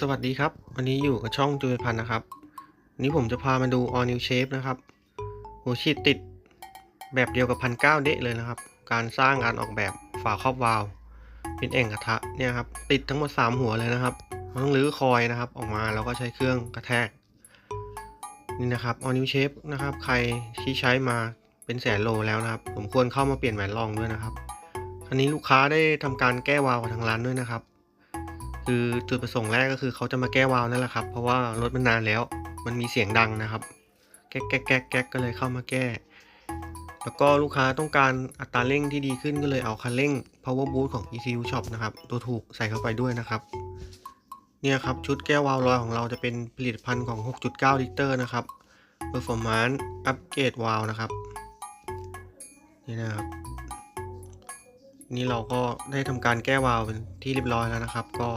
สวัสดีครับ วันนี้อยู่กับช่องจุลพันธ์นะครับนนี้ผมจะพามาดู all new shape นะครับ หัวฉีดติดแบบเดียวกับพันเก้าเดะเลยนะครับ การสร้างการออกแบบฝาครอบวาล์วเป็นเอ่งกระทะเนี่ยครับ ติดทั้งหมด 3 หัวเลยนะครับต้องรื้อคอยนะครับ ออกมาแล้วก็ใช้เครื่องกระแทก นี่นะครับ all new shape นะครับ ใครที่ใช้มาเป็นแสนโลแล้วนะครับ ผมควรเข้ามาเปลี่ยนแหวนรองด้วยนะครับ อันนี้ลูกค้าได้ทำการแก้วาล์วกับทางร้านด้วยนะครับ คือจุดประสงค์แรกก็คือเขาจะมาแก้วาล์วนั่นแหละครับ เพราะว่ารถมันนานแล้ว มันมีเสียงดังนะครับ แก๊กแก๊กแก๊กแก๊กก็เลยเข้ามาแก้ แล้วก็ลูกค้าต้องการอัตราเร่งที่ดีขึ้นก็เลยเอาคันเร่ง power boost ของ ECU shop นะครับ ตัวถูกใส่เข้าไปด้วยนะครับ เนี่ยครับชุดแก้ววาล์วลอยของเราจะเป็นผลิตภัณฑ์ของ 6.9 ลิตรนะครับ performance upgrade valve นะครับ นี่นะครับ นี่เราก็ได้ทำการแก้วาล์วเป็นที่เรียบร้อยแล้วนะครับ ก็